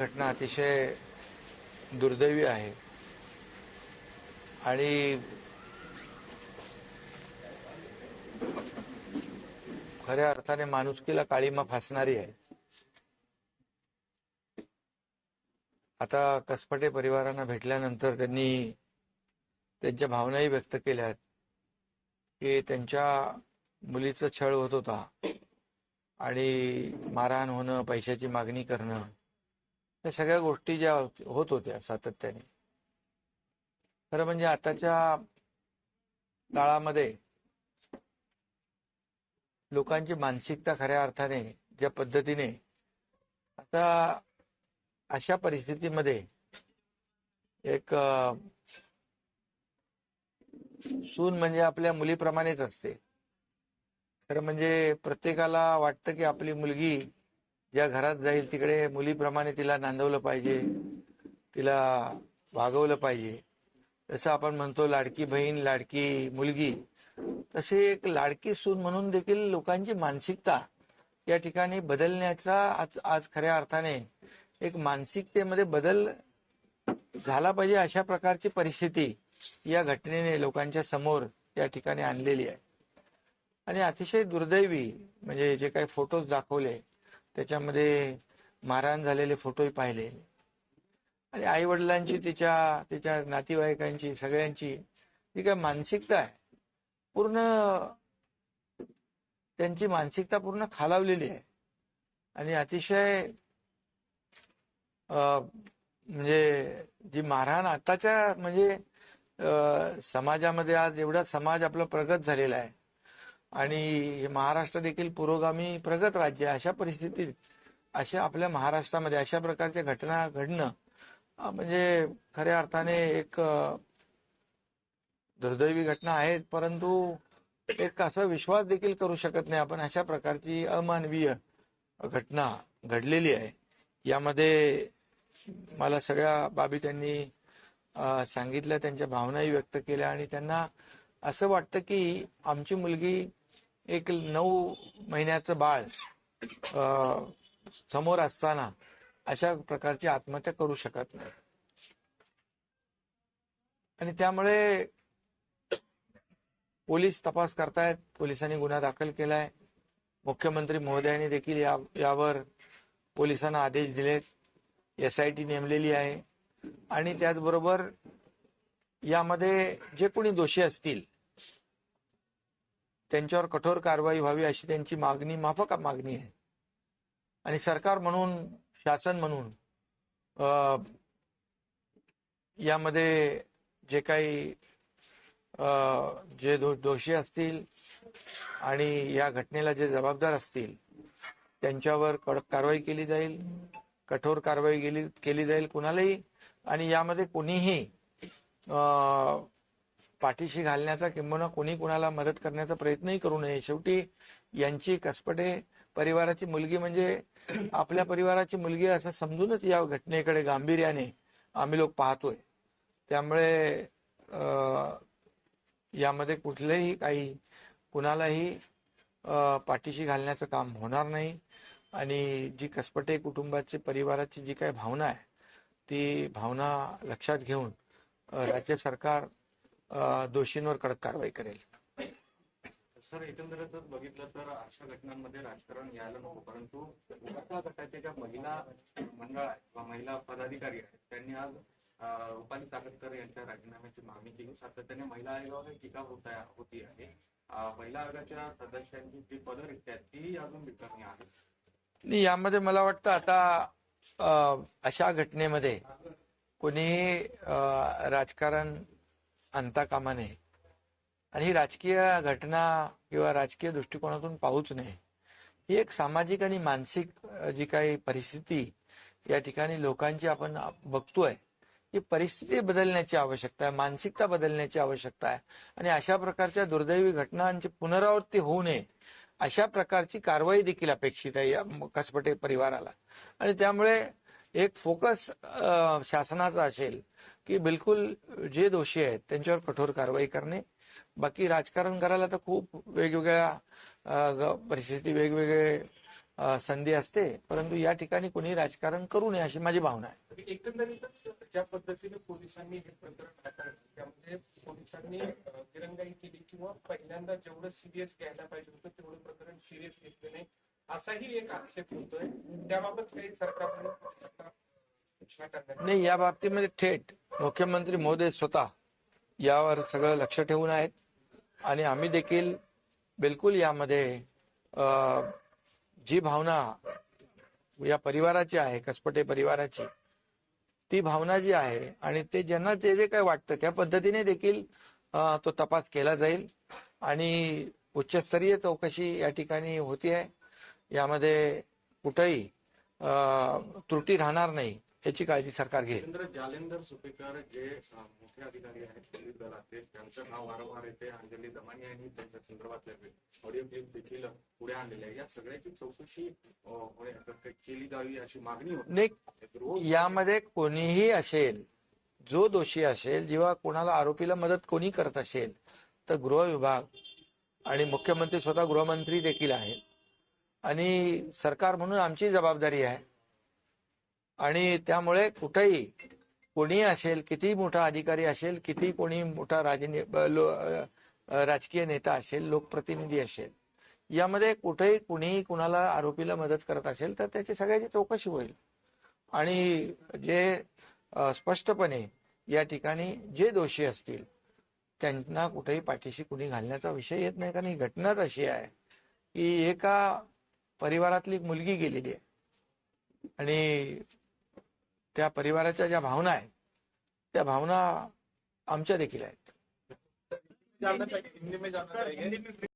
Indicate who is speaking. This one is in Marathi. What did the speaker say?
Speaker 1: घटना अतिशय दुर्दैवी आहे. आणि खऱ्या अर्थाने माणुसकीला काळीमा फासणारी आहे. आता कसपटे परिवारांना भेटल्यानंतर त्यांनी त्यांच्या भावनाही व्यक्त केल्या आहेत की त्यांच्या मुलीचा छळ होत होता आणि मारहाण होणं पैशाची मागणी करणं या सगळ्या गोष्टी ज्या होत होत्या सातत्याने. खरं म्हणजे आताच्या काळामध्ये लोकांची मानसिकता खऱ्या अर्थाने ज्या पद्धतीने आता अशा परिस्थितीमध्ये एक सून म्हणजे आपल्या मुलीप्रमाणेच असते. खरं म्हणजे प्रत्येकाला वाटतं की आपली मुलगी ज्या घरात जाईल तिकडे मुलीप्रमाणे तिला नांदवलं पाहिजे तिला वागवलं पाहिजे. जसं आपण म्हणतो लाडकी बहीण लाडकी मुलगी तसे एक लाडकी सून म्हणून देखील लोकांची मानसिकता या ठिकाणी बदलण्याचा आज आज खऱ्या अर्थाने एक मानसिकतेमध्ये बदल झाला पाहिजे अशा प्रकारची परिस्थिती या घटनेने लोकांच्या समोर या ठिकाणी आणलेली आहे. आणि अतिशय दुर्दैवी म्हणजे जे काही फोटोज दाखवले त्याच्यामध्ये मारहाण झालेले फोटोही पाहिले. आणि आई वडिलांची तिच्या तिच्या नातेवाईकांची सगळ्यांची जी काय मानसिकता आहे. पूर्ण त्यांची मानसिकता पूर्ण खालावलेली आहे. आणि अतिशय म्हणजे जी मारहाण आताच्या म्हणजे समाजामध्ये आज एवढा समाज आपला प्रगत झालेला आहे. आणि हे महाराष्ट्र देखील पुरोगामी प्रगत राज्य आहे. अशा परिस्थितीत अशा आपल्या महाराष्ट्रामध्ये अशा प्रकारच्या घटना घडणं म्हणजे खऱ्या अर्थाने एक दुर्दैवी घटना आहेत परंतु एक असा विश्वास देखील करू शकत नाही आपण अशा प्रकारची अमानवीय घटना घडलेली आहे. यामध्ये मला सगळ्या बाबी त्यांनी सांगितल्या त्यांच्या भावनाही व्यक्त केल्या आणि त्यांना असं वाटतं की आमची मुलगी एक नऊ महिन्याचं बाळ समोर असताना अशा प्रकारची आत्महत्या करू शकत नाही. आणि त्यामुळे पोलीस तपास करतायत पोलिसांनी गुन्हा दाखल केलाय. मुख्यमंत्री महोदयांनी देखील या यावर पोलिसांना आदेश दिलेत. एस आय टी नेमलेली आहे. आणि त्याचबरोबर यामध्ये जे कोणी दोषी असतील त्यांच्यावर कठोर कारवाई व्हावी अशी त्यांची मागणी माफक मागणी आहे. आणि सरकार म्हणून शासन म्हणून यामध्ये जे काही जे दो- दोषी असतील आणि या घटनेला जे जबाबदार असतील त्यांच्यावर कडक कारवाई केली जाईल कठोर कारवाई केली केली जाईल कुणालाही. आणि यामध्ये कोणीही पाठीशी घालण्याचा किंबहुना कोणी कुणाला मदत करण्याचा प्रयत्नही करू नये. शेवटी यांची कसपटे परिवाराची मुलगी म्हणजे आपल्या परिवाराची मुलगी असं समजूनच या घटनेकडे गांभीर्याने आम्ही लोक पाहतोय. त्यामुळे यामध्ये कुठलेही काही कुणालाही पाठीशी घालण्याचं काम होणार नाही. आणि जी कसपटे कुटुंबाची परिवाराची जी काही भावना आहे ती भावना लक्षात घेऊन राज्य सरकार दोषींवर कडक कारवाई करेल.
Speaker 2: सर एकंदरीतच बघितलं तर अशा घटनांमध्ये राजकारण यायला नको परंतु उपात्या गटाच्या ज्या महिला मंडळ आहेत किंवा महिला पदाधिकारी आहेत त्यांनी आज रुपाली चाकणकर यांच्या राजीनाम्याची मागणी केली. सातत्याने महिला आयोगावर टीका होत होती आहे. महिला आयोगाच्या सदस्यांची जी पदरिक्त आहेत ती अजून विचारणी आहे
Speaker 1: यामध्ये मला वाटतं आता अशा घटनेमध्ये कोणीही राजकारण आणता कामा नये आणि ही राजकीय घटना किंवा राजकीय दृष्टिकोनातून पाहूच नये. ही एक सामाजिक आणि मानसिक जी काही परिस्थिती या ठिकाणी लोकांची आपण बघतोय ही परिस्थिती बदलण्याची आवश्यकता आहे मानसिकता बदलण्याची आवश्यकता आहे. आणि अशा प्रकारच्या दुर्दैवी घटनांची पुनरावृत्ती होऊ नये अशा प्रकारची कारवाई देखील अपेक्षित आहे या कसपटे परिवाराला. आणि त्यामुळे एक फोकस शासनाचा असेल की बिलकुल जे दोषी आहेत त्यांच्यावर कठोर कारवाई करणे. बाकी राजकारण करायला तर खूप वेगवेगळ्या परिस्थिती वेगवेगळे संधी असते. परंतु या ठिकाणी कोणी राजकारण करू नये अशी माझी भावना आहे.
Speaker 3: एकंदरीतच ज्या पद्धतीने पोलिसांनी हे प्रकरण हाताळलं त्यामध्ये पोलिसांनी अं, दिरंगाई केली किंवा पहिल्यांदा जेवढं सिरियस घ्यायला पाहिजे होतं तेवढं प्रकरण सिरियस घेतलं नाही असाही एक आक्षेप होतोय. त्याबाबत काही सरकारने
Speaker 1: नाही या बाबतीमध्ये थेट मुख्यमंत्री महोदय स्वतः यावर सगळं लक्ष ठेवून आहेत. आणि आम्ही देखील बिलकुल यामध्ये जी भावना या परिवाराची आहे कसपटे परिवाराची ती भावना जी आहे आणि ते ज्यांना जे जे काय वाटतं त्या पद्धतीने देखील तो तपास केला जाईल. आणि उच्चस्तरीय चौकशी या ठिकाणी होती आहे यामध्ये कुठंही त्रुटी राहणार नाही. याची काळजी सरकार घेईल.
Speaker 2: जालेंदर सुपेकर जे मोठे अधिकारी आहेत पोलीस दलाचे त्यांचं नाव वारंवार येते. अंजली दमानी यांनी त्यांच्या संदर्भातले ऑडिओ क्लिप देखील पुढे आणलेले आहे या सगळ्याची चौकशी केली जावी अशी मागणी होती.
Speaker 1: यामध्ये कोणीही असेल जो दोषी असेल जेव्हा कोणाला आरोपीला मदत कोणी करत असेल तर गृह विभाग आणि मुख्यमंत्री स्वतः गृहमंत्री देखील आहेत. आणि सरकार म्हणून आमची जबाबदारी आहे आणि त्यामुळे कुठेही कोणी असेल किती मोठा अधिकारी असेल किती कोणी मोठा राजने ब- लो- राजकीय नेता असेल लोकप्रतिनिधी असेल यामध्ये कुठेही कुणीही कुणाला आरोपीला मदत करत असेल तर त्याची सगळ्याची चौकशी होईल. आणि जे स्पष्टपणे या ठिकाणी जे दोषी असतील त्यांना कुठेही पाठीशी कुणी घालण्याचा विषय येत नाही. कारण ही घटनाच अशी आहे की एका परिवारातली एक मुलगी गेलेली आहे. आणि त्या परिवाराच्या ज्या भावना आहेत त्या भावना आमच्या देखील आहेत.